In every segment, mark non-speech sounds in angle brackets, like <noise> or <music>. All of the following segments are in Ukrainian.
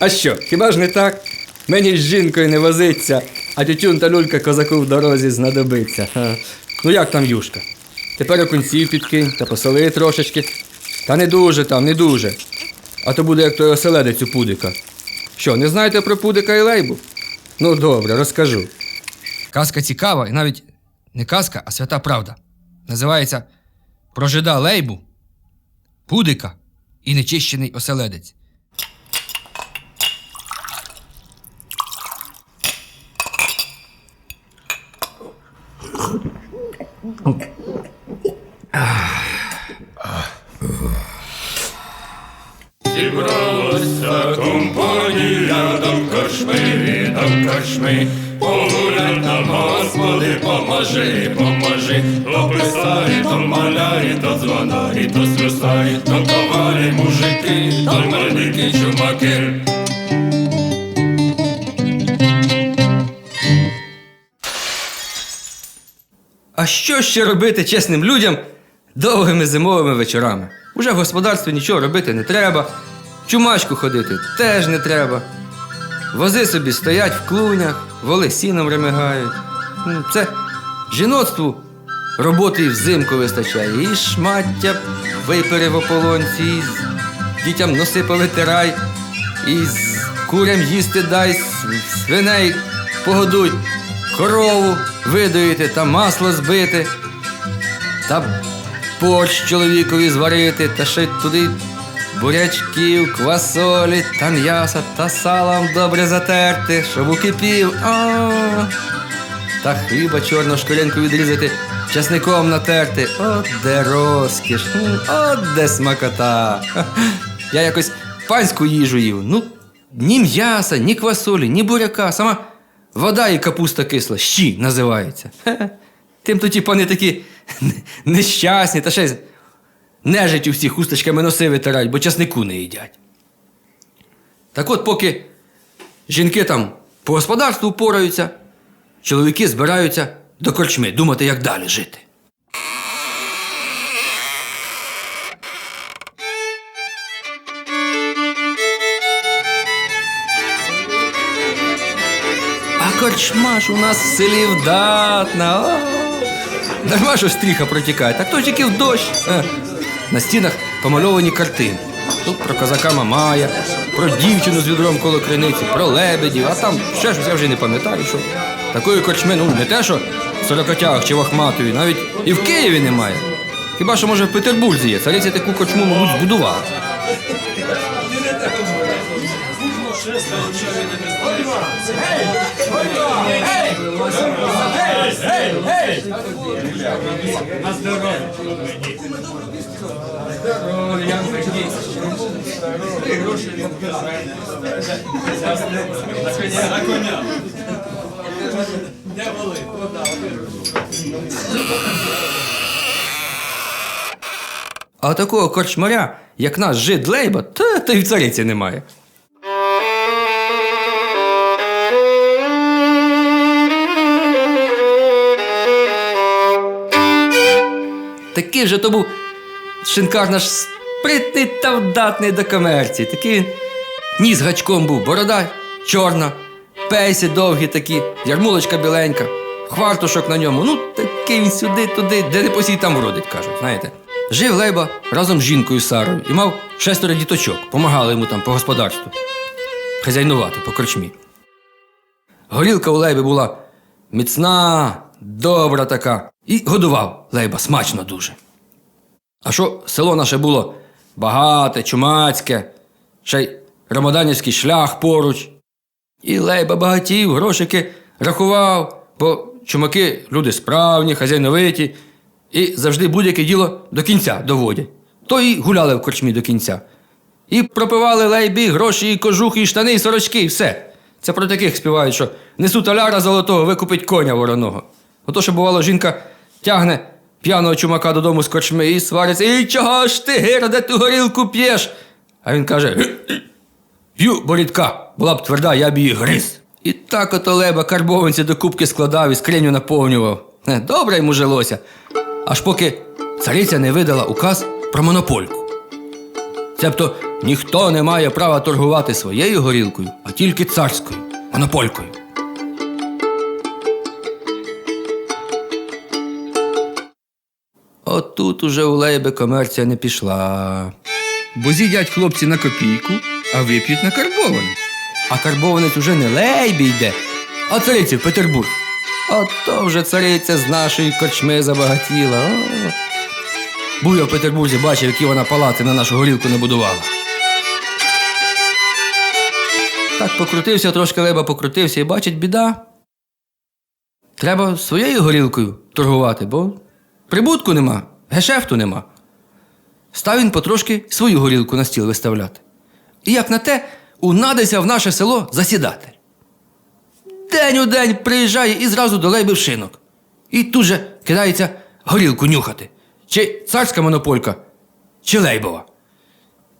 А що, хіба ж не так? Мені з жінкою не возиться, а тютюн та люлька козаку в дорозі знадобиться. Ну як там юшка? Тепер окунців підкинь та посоли трошечки. Та не дуже там, не дуже. А то буде як той оселедець у пудика. Що, не знаєте про пудика і лейбу? Ну добре, розкажу. Казка цікава і навіть не казка, а свята правда. Називається Про жида лейбу, пудика і нечищений оселедець. Корчми. Погуляй там, Господи, поможи, поможи. Описай, то маляй, то дзвонарі, то слюсарі, то товарі, мужики, то великі чумаки. А що ще робити чесним людям довгими зимовими вечорами? Уже в господарстві нічого робити не треба, чумачку ходити теж не треба. Вози собі стоять в клунях, воли сіном ремигають. Це жіноцтву роботи взимку вистачає. І шмаття випери в ополонці, і дітям носи повитирай, і з курям їсти дай, свиней погодуй, корову видоїти та масло збити, та борщ чоловікові зварити, та ще туди бурячків, квасолі та м'яса та салом добре затерти, щоб укипів. А, та хліба чорну шкоринку відрізати, часником натерти. От де розкіш, от де смакота. Я якось панську їжу їв. Ну, ні м'яса, ні квасолі, ні буряка, сама вода і капуста кисла, щі називається. Тим то ті пани такі <laughs> нещасні, та й нежить у всіх хусточками носи витирають, бо часнику не їдять. Так от, поки жінки там по господарству пораються, чоловіки збираються до корчми думати, як далі жити. А корчма ж у нас в селі вдатна. Дарма що стріха протікає, так то тільки в дощ. На стінах помальовані картини. Тут про козака Мамая, про дівчину з відром коло криниці, про лебедів, а там ще щось я вже не пам'ятаю, що такої корчми, ну не те, що в Сорокотягах чи в Ахматові, навіть і в Києві немає. Хіба що може в Петербурзі є, цариця таку корчму, мабуть, збудувала. А такого корчмаря, як наш жид Лейба, та, та й в цариці немає. Такий же то був шинкар наш спритний та вдатний до комерції. Такий ніс гачком був, борода чорна, пейси довгі такі, ярмулочка біленька, хвартушок на ньому. Ну, такий він сюди, туди, де не посій, там вродить, кажуть, знаєте. Жив Лейба разом з жінкою Сарою і мав шестеро діточок, помагали йому там по господарству. Хазяйнувати по корчмі. Горілка у Лейби була міцна, добра така. І годував Лейба смачно дуже. А що село наше було багате, чумацьке, ще й рамаданівський шлях поруч. І Лейба багатів, грошики рахував, бо чумаки люди справні, хазяйновиті, і завжди будь-яке діло до кінця доводять. То і гуляли в корчмі до кінця. І пропивали лейбі, гроші, і кожухи, і штани, і сорочки, і все. Це про таких співають, що несу таляра золотого, викупить коня вороного. Ото, що бувало, жінка тягне п'яного чумака додому з корчми і свариться. І чого ж ти, гирде, ту горілку п'єш? А він каже: «Ге-ге, П'ю, бо була б тверда, я б її гриз. І так ото леба карбованці до кубки складав і скриню наповнював. Е, Добре йому жилося. Аж поки цариця не видала указ про монопольку. Цебто ніхто не має права торгувати своєю горілкою, а тільки царською, монополькою. От тут уже у Лейби комерція не пішла. Бо з'їдять хлопці на копійку, а вип'ють на карбованець. А карбованець уже не Лейбі йде, а цариці в Петербург. От то вже цариця з нашої корчми забагатіла. О. Був я в Петербурзі бачив, які вона палати на нашу горілку набудувала. Так покрутився, трошки леба покрутився і бачить біда. Треба своєю горілкою торгувати, бо прибутку нема, гешефту нема. Став він потрошки свою горілку на стіл виставляти. І як на те, унадився в наше село засідати. День у день приїжджає і зразу до лейби в шинок. І тут же кидається горілку нюхати. Чи царська монополька, чи лейбова.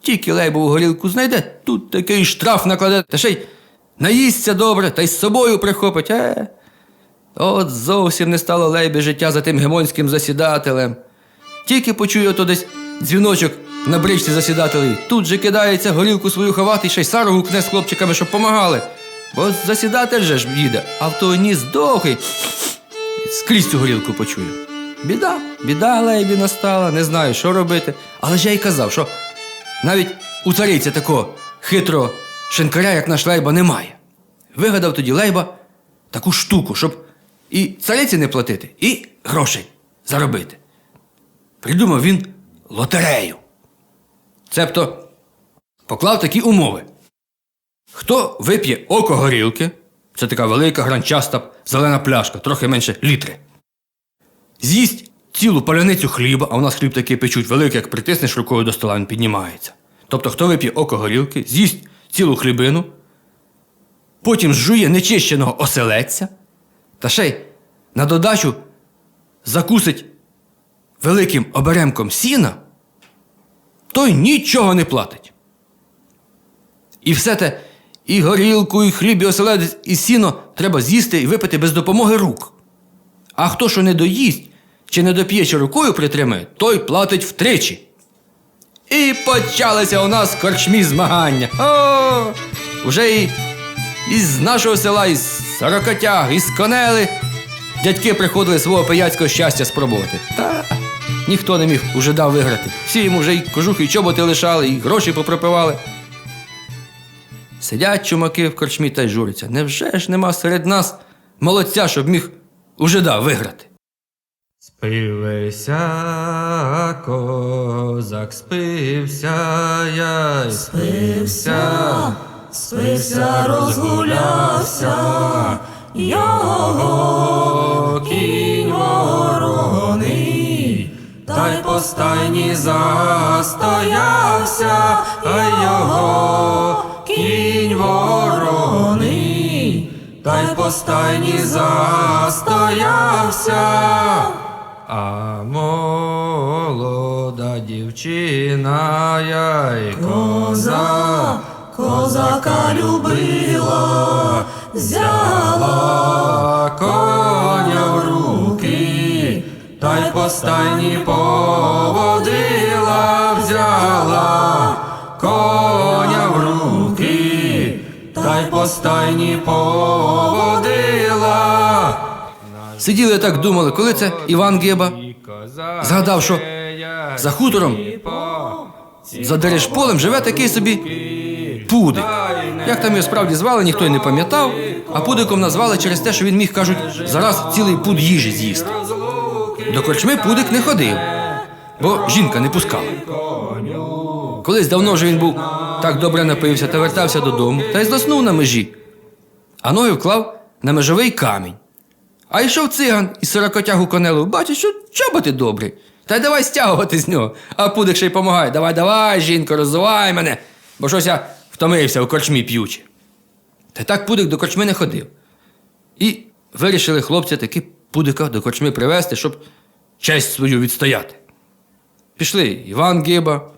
Тільки лейбову горілку знайде, тут такий штраф накладе, та ще й наїсться добре, та й з собою прихопить. Е. От зовсім не стало лейби життя за тим гемонським засідателем. Тільки почує ото десь дзвіночок на бричці засідателеві, тут же кидається горілку свою ховати і ще й сару гукне з хлопчиками, щоб помагали. Бо засідатель же ж їде, а в того ніс довгий. Скрізь цю горілку почую. Біда, біда лейбі настала, не знаю, що робити. Але ж я й казав, що навіть у цариці такого хитрого шинкаря, як наш лейба, немає. Вигадав тоді лейба таку штуку, щоб і цариці не платити, і грошей заробити. Придумав він лотерею. Цебто поклав такі умови. Хто вип'є око горілки, це така велика гранчаста зелена пляшка, трохи менше літри. З'їсть цілу паляницю хліба, а у нас хліб такий печуть великий, як притиснеш рукою до стола, він піднімається. Тобто, хто вип'є око горілки, з'їсть цілу хлібину, потім зжує нечищеного оселедця, та ще й на додачу закусить великим оберемком сіна, той нічого не платить. І все те, і горілку, і хліб, і оселедець, і сіно треба з'їсти і випити без допомоги рук. А хто що не доїсть, чи не доп'є, чи рукою притримає, той платить втричі. І почалися у нас корчмі змагання. О! Уже і із нашого села, із сорокотяг, із конели. Дядьки приходили свого пияцького щастя спробувати. Та ніхто не міг уже дав виграти. Всі йому вже й кожухи, і чоботи лишали, і гроші попропивали. Сидять чумаки в корчмі та й журяться. Невже ж нема серед нас молодця, щоб міг уже дав виграти? Спивися, козак, спився, я й спився, Спився, розгулявся, його кінь вороний, та й по стайні застоявся, а його кінь вороний, та й по стайні застоявся. А молода дівчина, я й Коза, козака любила, взяла коня в руки, та й по стайні поводила, взяла коня в руки, та й по стайні поводила. Сиділи так думали, коли це Іван Геба згадав, що за хутором, за Дерешполем живе такий собі пудик. Як там його справді звали, ніхто й не пам'ятав, а пудиком назвали через те, що він міг, кажуть, зараз цілий пуд їжі з'їсти. До корчми пудик не ходив, бо жінка не пускала. Колись давно вже він був так добре напився та вертався додому, та й заснув на межі, а ноги вклав на межовий камінь. А йшов циган із сорокотягу конелу, бачить, що чоботи добрі. Та й давай стягувати з нього. А пудик ще й помагає. Давай, давай, жінко, розвивай мене, бо щось я втомився у корчмі п'ючи. Та так пудик до корчми не ходив. І вирішили хлопці таки пудика до корчми привезти, щоб честь свою відстояти. Пішли Іван Гиба,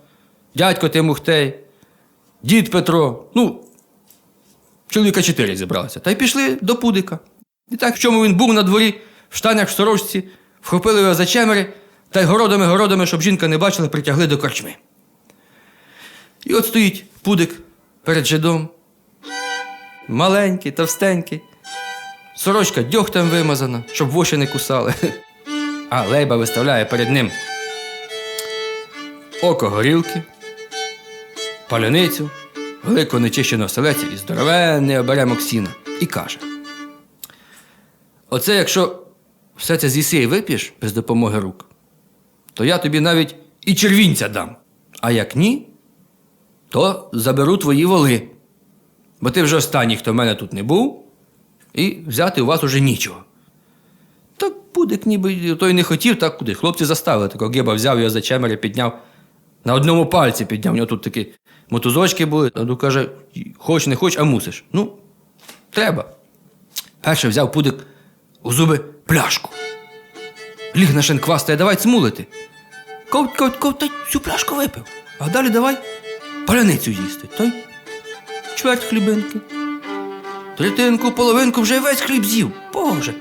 дядько Тимухтей, дід Петро, ну, чоловіка чотири зібралися, та й пішли до пудика. І так, в чому він був на дворі, в штанях в сорочці, вхопили його за чемери та й городами-городами, щоб жінка не бачила, притягли до корчми. І от стоїть пудик перед жидом. Маленький, товстенький. Сорочка дьогтем вимазана, щоб воші не кусали. <laughs> А лейба виставляє перед ним око горілки, паляницю, велику нечищену оселецю і здоровенний оберемок сіна. І каже: Оце якщо все це з'їси і вип'єш без допомоги рук, то я тобі навіть і червінця дам. А як ні, то заберу твої воли. Бо ти вже останній, хто в мене тут не був, і взяти у вас уже нічого. Так Пудик ніби той не хотів, так куди. Хлопці заставили. Такого геба взяв його за чемери, підняв. На одному пальці підняв. У нього тут такі мотузочки були. Ну каже, хоч не хоч, а мусиш. Ну, треба. Перше взяв пудик у зуби пляшку. Ліг на шинква стає, давай цмулити. Ковть, ковть, ковть, та всю пляшку випив. А далі давай паляницю їсти. Той чверть хлібинки. Третинку, половинку вже весь хліб з'їв. Боже.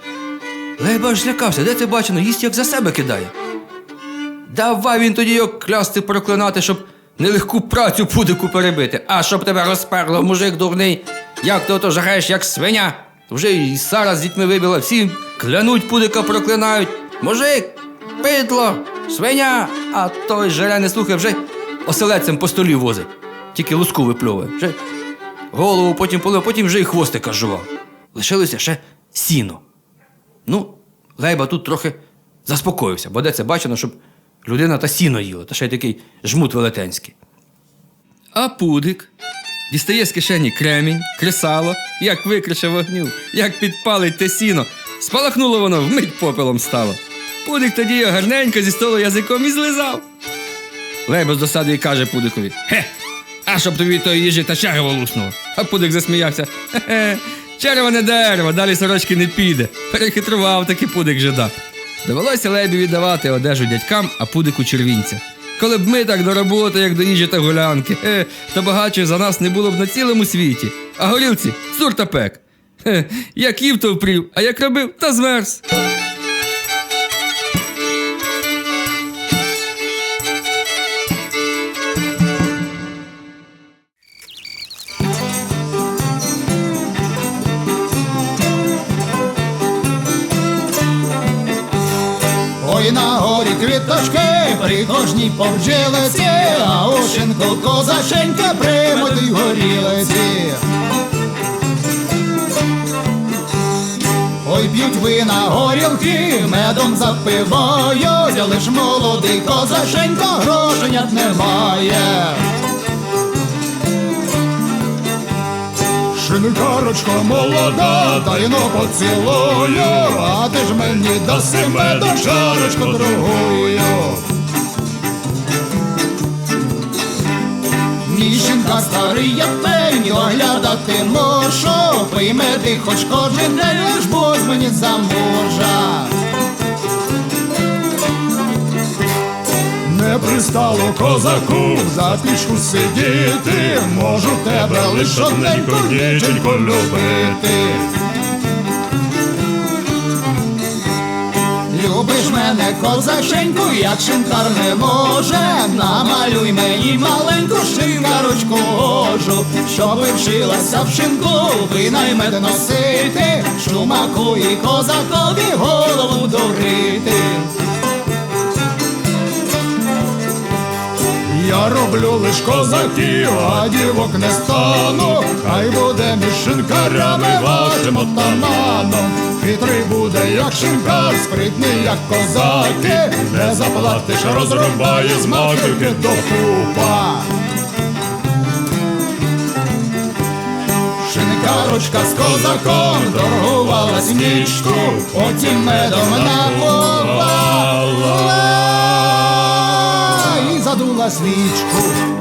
Лейба аж злякався, де це бачено, їсть як за себе кидає. Давай він тоді його клясти проклинати, щоб нелегку працю пудику перебити. А щоб тебе розперло, мужик дурний, як ти ото жагаєш, як свиня. Вже і Сара з дітьми вибіла, всі клянуть пудика проклинають. Мужик, питло, свиня, а той жере не слухає, вже оселедцем по столі возить. Тільки луску випльовує. Вже голову потім полив, потім вже й хвостика жував. Лишилося ще сіно. Ну, Лейба тут трохи заспокоївся, бо де це бачено, щоб людина та сіно їла, та ще й такий жмут велетенський. А пудик дістає з кишені кремінь, кресало, як викрише вогню, як підпалить те сіно. Спалахнуло воно, вмить попелом стало. Пудик тоді гарненько зі столу язиком і злизав. Лейба з досадою каже пудикові: Хе, а щоб тобі тої їжі та черево луснуло. А пудик засміявся. Хе-хе, черево не дерево, далі сорочки не піде. Перехитрував таки пудик жида. Довелося Лейбі віддавати одежу дядькам, а пудику червінця. Коли б ми так до роботи, як до їжі та гулянки, хе, то багатших за нас не було б на цілому світі. А горілці цур та пек. Хе, як їв, то впрів, а як робив, та змерз. При кожній повжилиці, а у шинку козаченька примати горілиці. Ой, п'ють вина горілки, медом запивають, лиш молодий козаченько грошенят немає. Шинкарочко молода, тайно поцілую, а ти ж мені даси меду чарочку другую. Старий, я пень, оглядати можу, пий ти хоч кожен день, лиш будь мені замужа. Не пристало козаку за пішку сидіти, можу тебе лиш одненько дівчинко любити. Любиш мене, козаченьку, як шинкар не може, намалюй мені маленьку шинкарочку гожу, щоби вчилася в шинку, винаймет носити, шумаку і козакові голову дурити. Я роблю лиш козаків, а дівок не стану, хай буде між шинкарями вашим отаманом. Хитрий буде, як шинкар, спритний, як козаки, не заплатиш, розрубає з маківки до купа. Шинкарочка з козаком торгувалась нічку, потім медом напувала і задула свічку.